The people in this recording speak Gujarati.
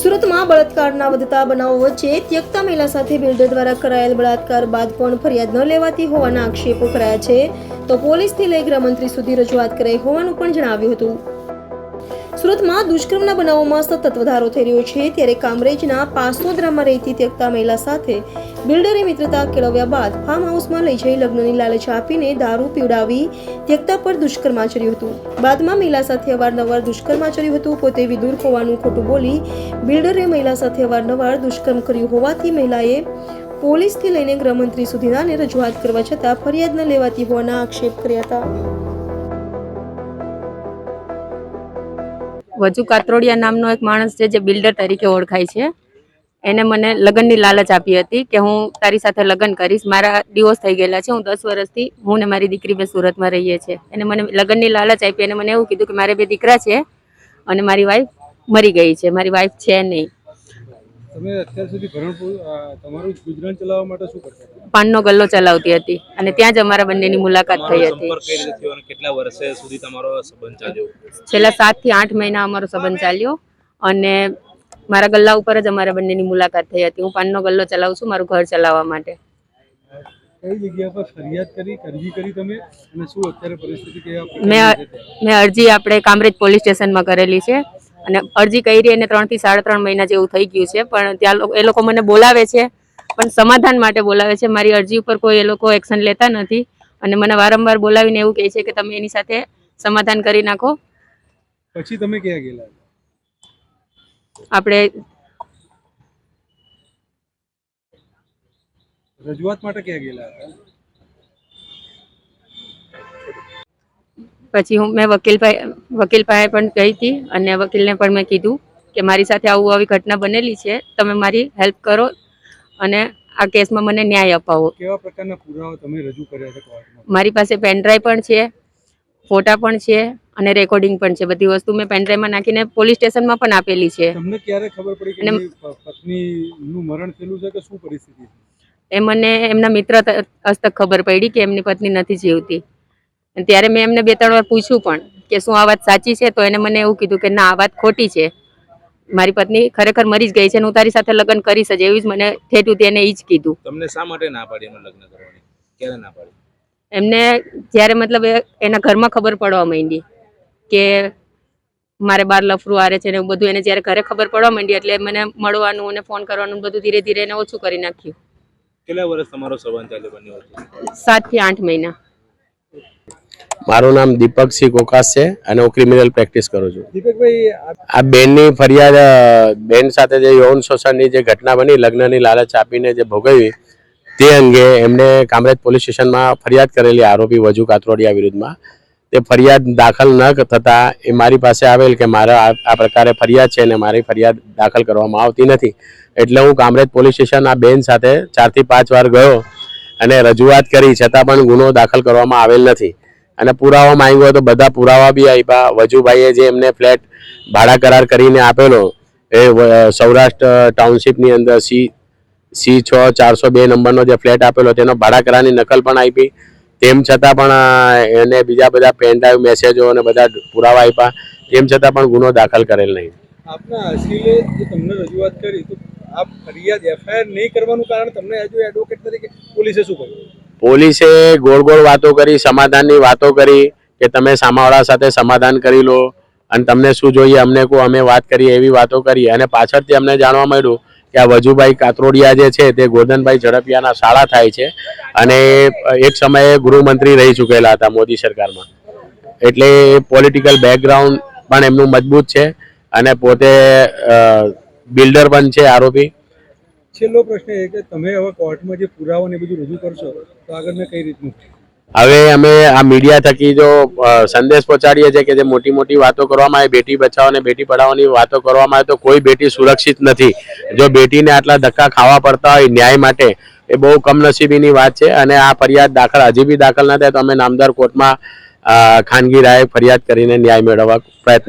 સુરતમાં બળાત્કારના વધતા બનાવો વચ્ચે ત્યક્તા મહિલા સાથે બિલ્ડર દ્વારા કરાયેલ બળાત્કાર બાદ પણ ફરિયાદ ન લેવાતી હોવાના આક્ષેપો કરાયા છે. તો પોલીસથી લઈ ગૃહમંત્રી સુધી રજૂઆત કરાઈ હોવાનું પણ જણાવ્યું હતું. સુરતમાં દુષ્કર્મના બનાવોમાં સતત વધારો થઈ રહ્યો છે, ત્યારે કામરેજના પાસોદરામાં રહેતી ત્યક્તા મહિલા સાથે બિલ્ડરે મિત્રતા કેળવ્યા બાદ ફાર્મ હાઉસમાં લઈ જઈ લગ્નની લાલચ આપીને દારૂ પીવડાવી ત્યક્તા પર દુષ્કર્મ આચર્યું હતું. બાદમાં મહિલા સાથે અવારનવાર દુષ્કર્મ આચર્યું હતું, પોતે વિદુર હોવાનું ખોટું બોલી બિલ્ડરે મહિલા સાથે અવારનવાર દુષ્કર્મ કર્યું હોવાથી મહિલાએ પોલીસથી લઈને ગૃહમંત્રી સુધીનાને રજૂઆત કરવા છતાં ફરિયાદ ન લેવાતી હોવાના આક્ષેપ કર્યા હતા. વજુ કાત્રોડિયા નામનો એક માણસ છે જે બિલ્ડર તરીકે ઓળખાય છે. એને મને લગ્નની લાલચ આપી હતી કે હું તારી સાથે લગ્ન કરીશ. મારા ડિવોર્સ થઈ ગયેલા છે. હું દસ વર્ષથી હું ને મારી દીકરી બે સુરતમાં રહીએ છીએ. એને મને લગ્નની લાલચ આપી અને મને એવું કીધું કે મારે બે દીકરા છે અને મારી વાઈફ મરી ગઈ છે. મારી વાઈફ છે નહીં. તમે અત્યાર સુધી ભરણ તમારું ગુજરાન ચલાવવા માટે શું કરતા હતા? પાનનો ગલ્લો ચલાવતી હતી અને ત્યાં જ અમારા બંનેની મુલાકાત થઈ હતી. કેટલા વર્ષે સુધી તમારો સંબંધ ચાલ્યો? છેલ્લા સાતથી આઠ મહિના અમારો સંબંધ ચાલ્યો અને મારા ગલ્લા ઉપર જ અમારા બંનેની મુલાકાત થઈ હતી. હું પાનનો ગલ્લો ચલાવું છું મારું ઘર ચલાવવા માટે. કઈ જગ્યા પર ફરિયાદ કરી અરજી કરી તમે? અને શું અત્યારે પરિસ્થિતિ કેવા મેં મેં અરજી આપણે કામરેજ પોલીસ સ્ટેશનમાં કરેલી છે. અને અરજી કરી અને ત્રણથી સાડા ત્રણ મહિના જેવું થઈ ગયું છે. પણ ત્યાં એ લોકો મને બોલાવે છે પણ સમાધાન માટે બોલાવે છે. મારી અરજી ઉપર કોઈ એ લોકો એક્શન લેતા નથી. અને મને વારંવાર બોલાવીને એવું કહે છે કે તમે એની સાથે સમાધાન કરી નાખો. પછી તમે ક્યાં ગયેલા? આપણે રજૂઆત માટે ક્યાં ગયેલા હતા? પછી હું મેં વકીલ પાસે વકીલ પાસે પણ ગઈ હતી અને વકીલને પણ મેં કીધું કે મારી સાથે આવું આવી ઘટના બનેલી છે તમે મારી હેલ્પ કરો અને આ કેસમાં મને ન્યાય અપાવો. કેવા પ્રકારના પુરાવા તમે રજૂ કર્યા છે કોર્ટમાં? મારી પાસે પેનડ્રાઈવ પણ છે ફોટા પણ છે અને રેકોર્ડિંગ પણ છે. બધી વસ્તુ મેં પેનડ્રાઈવમાં નાખીને પોલીસ સ્ટેશનમાં પણ આપેલી છે. તમને ક્યારે ખબર પડી કે પત્નીનું મરણ થયેલું છે કે શું પરિસ્થિતિ? એ મને એમના મિત્ર હસ્તક ખબર પડી કે એમની પત્ની નથી જીવતી. ત્યારે મેં એમને બે ત્રણ વાર પૂછ્યું પણ કે શું આ વાત સાચી છે? તો એને મને એવું કીધું કે ના આ વાત ખોટી છે. મારી પત્ની ખરેખર મરી જ ગઈ છે હું તારી સાથે લગ્ન કરીશ જ એવી જ મને ઠેઠું તેને એ જ કીધું. તમને શા માટે ના પાડી એમાં લગ્ન કરવાની? ક્યારે ના પાડી? એમને જ્યારે મતલબ એના ઘરમાં ખબર પડવા માંડી કે મારે બાર લફરું આરે છે ને એવું બધું એને જ્યારે ઘરે ખબર પડવા માંડી એટલે મને મળવાનું અને ફોન કરવાનું બધું ધીરે ધીરે એને ઓછું કરી નાખ્યું. કેટલા વર્ષ તમારો સંબંધ ચાલ્યો બન્યો સાતથી આઠ મહિના. મારું નામ દીપકસિંહ કોકાસ છે અને હું ક્રિમિનલ પ્રેક્ટિસ કરું છું. દીપકભાઈ આ બેનની ફરિયાદ બેન સાથે જે યૌન શોષણની જે ઘટના બની લગ્નની લાલચ આપીને જે ભોગવી તે અંગે એમણે કામરેજ પોલીસ સ્ટેશનમાં ફરિયાદ કરેલી આરોપી વજુ કાતરોડિયા વિરુદ્ધમાં. તે ફરિયાદ દાખલ ન થતાં એ મારી પાસે આવેલ કે મારા આ આ પ્રકારે ફરિયાદ છે અને મારી ફરિયાદ દાખલ કરવામાં આવતી નથી. એટલે હું કામરેજ પોલીસ સ્ટેશન આ બેન સાથે ચારથી પાંચ વાર ગયો અને રજૂઆત કરી છતાં પણ ગુનો દાખલ કરવામાં આવેલ નથી. અને પુરાવા માંગ્યો તો બધા પુરાવા બી આપ્યા. વજુભાઈએ જે એમને ફ્લેટ ભાડા કરાર કરીને આપેલો, એ સૌરાષ્ટ્ર ટાઉનશીપની અંદર સી સી છ ચારસો બે નંબરનો જે ફ્લેટ આપેલો, તેનો ભાડા કરારની નકલ પણ આપી. તેમ છતાં પણ એને બીજા બધા પેન ડ્રાઈવ મેસેજો અને બધા પુરાવા આપ્યા. તેમ છતાં પણ ગુનો દાખલ કરેલ નહીં. રજૂઆત કરી આપ ફરિયાદ એફઆઈઆર નહીં કરવાનું કારણ તમને હજુ એડવોકેટ તરીકે પોલીસે શું કર્યું પોલીસે ગોળ ગોળ વાતો કરી, સમાધાનની વાતો કરી કે તમે સામાવાળા સાથે સમાધાન કરી લો અને તમને શું જોઈએ, અમને કહો, અમે વાત કરીએ એવી વાતો કરી. અને પાછળથી અમને જાણવા મળ્યું કે આ વજુભાઈ કાતરોડિયા જે છે તે ગોરધનભાઈ ઝડપિયાના શાળા થાય છે અને એક સમયે ગૃહમંત્રી રહી ચૂકેલા હતા મોદી સરકારમાં. એટલે પોલિટિકલ બેકગ્રાઉન્ડ પણ એમનું મજબૂત છે અને પોતે બિલ્ડર પણ છે આરોપી. છેલ્લો પ્રશ્ન એ કે તમે હવે કોર્ટમાં જે પુરાવા ને બધું રજૂ કરશો, તો આગળ કઈ રીતનું? હવે અમે આ મીડિયા થકી જો સંદેશ પહોંચાડીએ છીએ કે જે મોટી મોટી વાતો કરવામાં આવે, બેટી બચાવો અને બેટી પઢાઓની વાતો કરવામાં આવે, તો કોઈ બેટી સુરક્ષિત નથી. જો બેટીને આટલા ધક્કા ખાવા પડતા હોય ન્યાય માટે, એ બહુ કમનસીબીની વાત છે અને આ ફરિયાદ દાખલ, હજી બી દાખલ ના થાય તો અમે નામદાર કોર્ટમાં ખાનગી રાય ફરિયાદ કરીને ન્યાય મેળવવા પ્રયત્ન